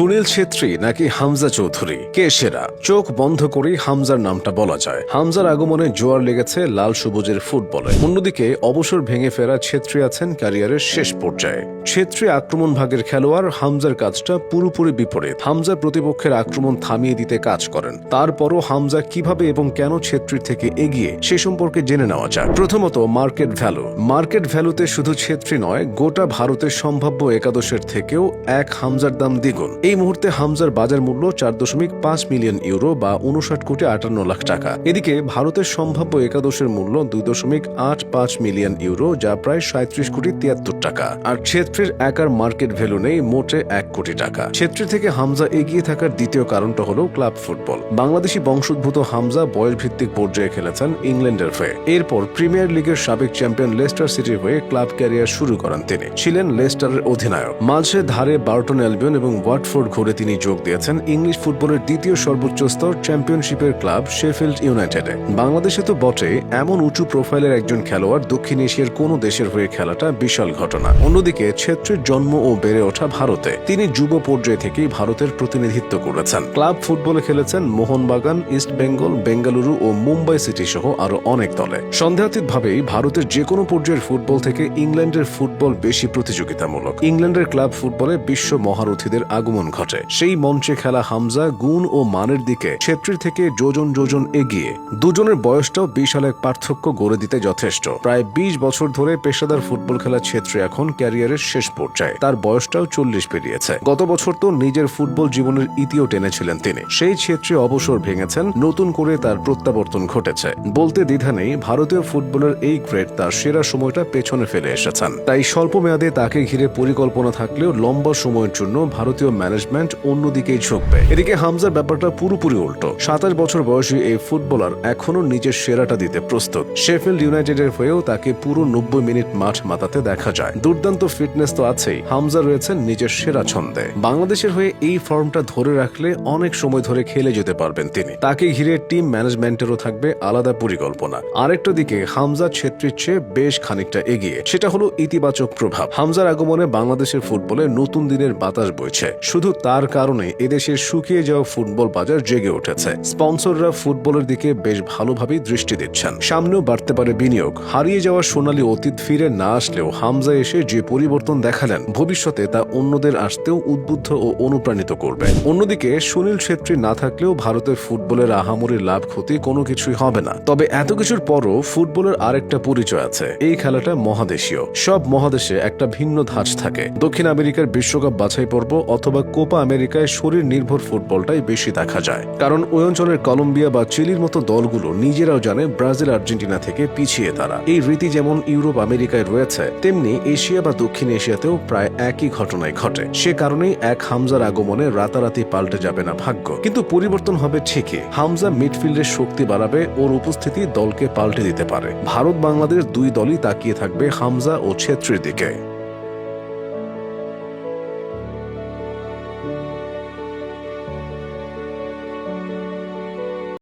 সুনীল ছেত্রী নাকি হামজা চৌধুরী? কে সেরা? চোখ বন্ধ করেই হামজার নামটা বলা যায়। হামজার আগমনে জোয়ার লেগেছে লাল সবুজের ফুটবলে। অন্যদিকে অবসর ভেঙে ফেরা ছেত্রী আছেন ক্যারিয়ারের শেষ পর্যায়ে। ছেত্রী আক্রমণ ভাগের খেলোয়াড় হামজার কাজটা পুরোপুরি বিপরীত। হামজা প্রতিপক্ষের আক্রমণ থামিয়ে দিতে কাজ করেন। তারপরও হামজা কীভাবে এবং কেন ছেত্রীর থেকে এগিয়ে, সে সম্পর্কে জেনে নেওয়া যাক। প্রথমত, মার্কেট ভ্যালু। মার্কেট ভ্যালুতে শুধু ছেত্রী নয়, গোটা ভারতের সম্ভাব্য একাদশের থেকেও এক হামজার দাম দ্বিগুণ। এই মুহূর্তে হামজার বাজার মূল্য চার দশমিক পাঁচ মিলিয়ন ইউরো বা উনষাট কোটি আটান্ন লাখ টাকা। এদিকে ভারতের সম্ভাব্য একাদশের মূল্য দুই দশমিক আট পাঁচ মিলিয়ন ইউরো, যা প্রায় সাঁত্রিশ কোটি তিয়াত্তর টাকা। আর ছেত্রীর একার মার্কেট ভ্যালু নেই মোটে এক কোটি টাকা। ছেত্রী থেকে হামজা এগিয়ে থাকার দ্বিতীয় কারণটা হলো ক্লাব ফুটবল। বাংলাদেশি বংশোদ্ভূত হামজা বয়স ভিত্তিক পর্যায়ে খেলেছেন ইংল্যান্ডের হয়ে। এরপর প্রিমিয়ার লিগের সাবেক চ্যাম্পিয়ন লেস্টার সিটির হয়ে ক্লাব ক্যারিয়ার শুরু করেন তিনি। ছিলেন লেস্টারের অধিনায়ক। মাঝে ধারে বার্টন অ্যালবিয়ন এবং ওয়াটফোর্ড ঘুরে তিনি যোগ দিয়েছেন ইংলিশ ফুটবলের দ্বিতীয় সর্বোচ্চ স্তর চ্যাম্পিয়নশিপের ক্লাব শেফিল্ড ইউনাইটেডে। বাংলাদেশে তো বটে, এমন উঁচু প্রোফাইলের একজন খেলোয়াড় দক্ষিণ এশিয়ার কোনো দেশের হয়ে খেলাটা বিশাল ঘটনা। অন্যদিকে, ছেত্রের জন্ম ও বেড়ে ওঠা ভারতে, তিনি যুব পর্যায় থেকেই ভারতের প্রতিনিধিত্ব করেছেন। ক্লাব ফুটবলে খেলেছেন মোহনবাগান, ইস্ট বেঙ্গল, বেঙ্গালুরু ও মুম্বাই সিটি সহ আরও অনেক দলে। সন্দেহাতীতভাবেই ভারতের যে কোনো পর্যায়ের ফুটবল থেকে ইংল্যান্ডের ফুটবল বেশি প্রতিযোগিতামূলক। ইংল্যান্ডের ক্লাব ফুটবলে বিশ্ব মহারথীদের আগমন ঘটে। সেই মঞ্চে খেলা হামজা, গুণ ও মানের দিকে ছেত্রীর থেকে যোজন যোজন এগিয়ে। দুজনের বয়সটাও বিশাল এক পার্থক্য গড়ে দিতে যথেষ্ট। প্রায় বিশ বছর ধরে পেশাদার ফুটবল খেলা ছেত্রী এখন ক্যারিয়ারের শেষ পর্যায়ে। তার বয়সটাও চল্লিশ পেরিয়েছে। গত বছর তো নিজের ফুটবল জীবনের ইতিও টেনেছিলেন তিনি। সেই ছেত্রী অবসর ভেঙেছেন, নতুন করে তার প্রত্যাবর্তন ঘটেছে। বলতে দ্বিধা নেই, ভারতীয় ফুটবলের এই গ্রেড তার সেরা সময়টা পেছনে ফেলে এসেছেন। তাই স্বল্প মেয়াদে তাকে ঘিরে পরিকল্পনা থাকলেও লম্বা সময়ের জন্য ভারতীয় ম্যানেজমেন্ট অন্যদিকেই ঝুঁকবে। এদিকে হামজার ব্যাপারটা পুরোপুরি উল্টো। সাতাশ বছর বয়সী এই ফুটবলার এখনও নিজের সেরাটা দিতে প্রস্তুত। শেফিল্ড ইউনাইটেডের হয়েও তাকে পুরো নব্বই মিনিট মাঠ মাতাতে দেখা যায়। দুর্দান্ত ফিটনেস তো আছেই। হামজা রয়েছেন নিজের সেরা ছন্দে। বাংলাদেশের হয়ে এই ফর্মটা ধরে রাখলে অনেক সময় ধরে খেলে যেতে পারবেন তিনি। তাকে ঘিরে টিম ম্যানেজমেন্টেরও থাকবে আলাদা পরিকল্পনা। আরেকটা দিকে হামজা ছেত্রীর চেয়ে বেশ খানিকটা এগিয়ে। সেটা হলো ইতিবাচক প্রভাব। হামজার আগমনে বাংলাদেশের ফুটবলে নতুন দিনের বাতাস বইছে। শুধু তার কারণে এদেশের শুকিয়ে যাওয়া ফুটবল বাজার জেগে উঠেছে। স্পন্সররা ফুটবলের দিকে বেশ ভালোভাবেই দৃষ্টি দিচ্ছেন। সামনেও বাড়তে পারে বিনিয়োগ। হারিয়ে যাওয়া সোনালী অতীত ফিরে না আসলেও হামজা এসে যে পরিবর্তন দেখালেন, ভবিষ্যতে তা অন্যদের আসতেও উদ্বুদ্ধ ও অনুপ্রাণিত করবে। অন্যদিকে, সুনীল ছেত্রী না থাকলেও ভারতের ফুটবলের আহামরি লাভ ক্ষতি কোনো কিছুই হবে না। তবে এত কিছুর পরও ফুটবলের আরেকটা পরিচয় আছে। এই খেলাটা মহাদেশীয়। সব মহাদেশে একটা ভিন্ন ধাঁচ থাকে। দক্ষিণ আমেরিকার বিশ্বকাপ বাছাই পর্ব অথবা কোপা আমেরিকায় শরীর নির্ভর ফুটবলটাই বেশি দেখা যায়। কারণ ওই অঞ্চলের কলম্বিয়া বা চিলির মতো দলগুলো নিজেরাও জানে ব্রাজিল, আর্জেন্টিনা থেকে পিছিয়ে তারা। এই রীতি যেমন ইউরোপ, আমেরিকায় রয়েছে, তেমনি এশিয়া বা দক্ষিণ এশিয়াতেও প্রায় একই ঘটনায় ঘটে। সে কারণেই এক হামজার আগমনে রাতারাতি পাল্টে যাবে না ভাগ্য। কিন্তু পরিবর্তন হবে ঠিকই। হামজা মিডফিল্ডের শক্তি বাড়াবে, ওর উপস্থিতি দলকে পাল্টে দিতে পারে। ভারত বাংলাদেশ দুই দলই তাকিয়ে থাকবে হামজা ও ছেত্রীর দিকে।